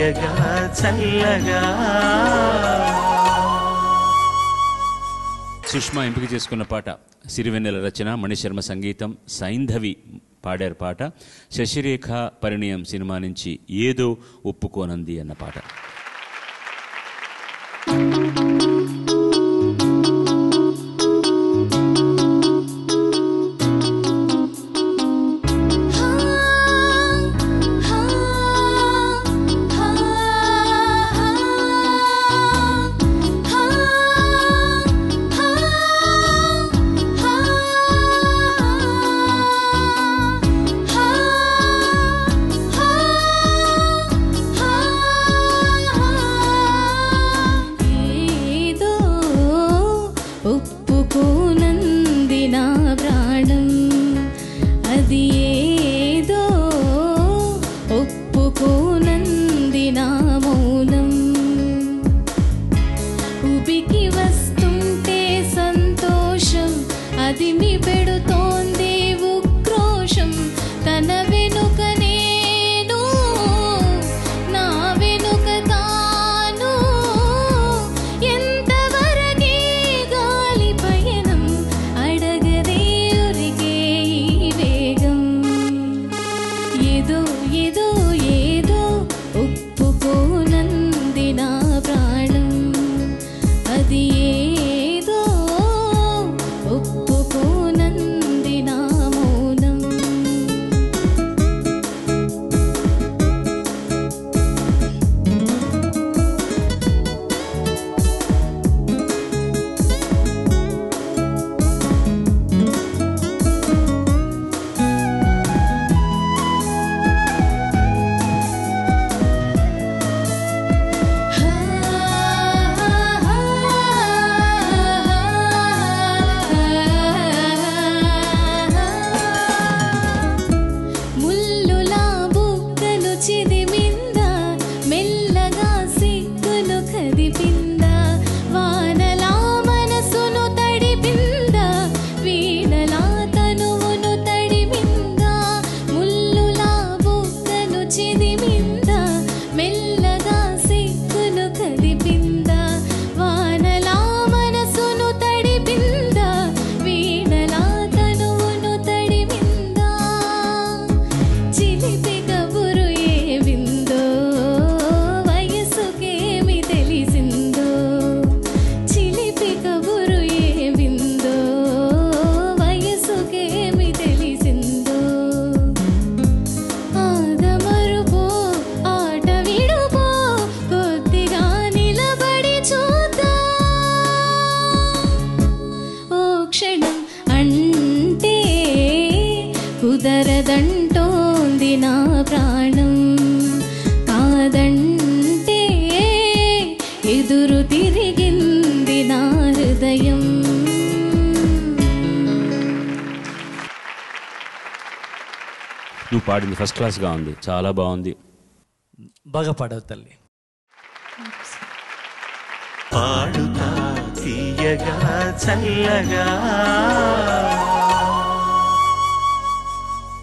మధ్యగా చల్లగా. సుష్మా ఎంపిక చేసుకున్న పాట సిరివెన్నెల రచన మణిశర్మ సంగీతం సైంధవి పాడారు పాట శశిరేఖ పరిణయం సినిమా నుంచి ఏదో ఒప్పుకోనంది అన్న పాట. తిండి పెడుతో Tìm హృదయం నువ్వు పాడింది ఫస్ట్ క్లాస్గా ఉంది. చాలా బాగుంది. బాగా పాడవు తల్లి. పాడుతా తీయగా చల్లగా.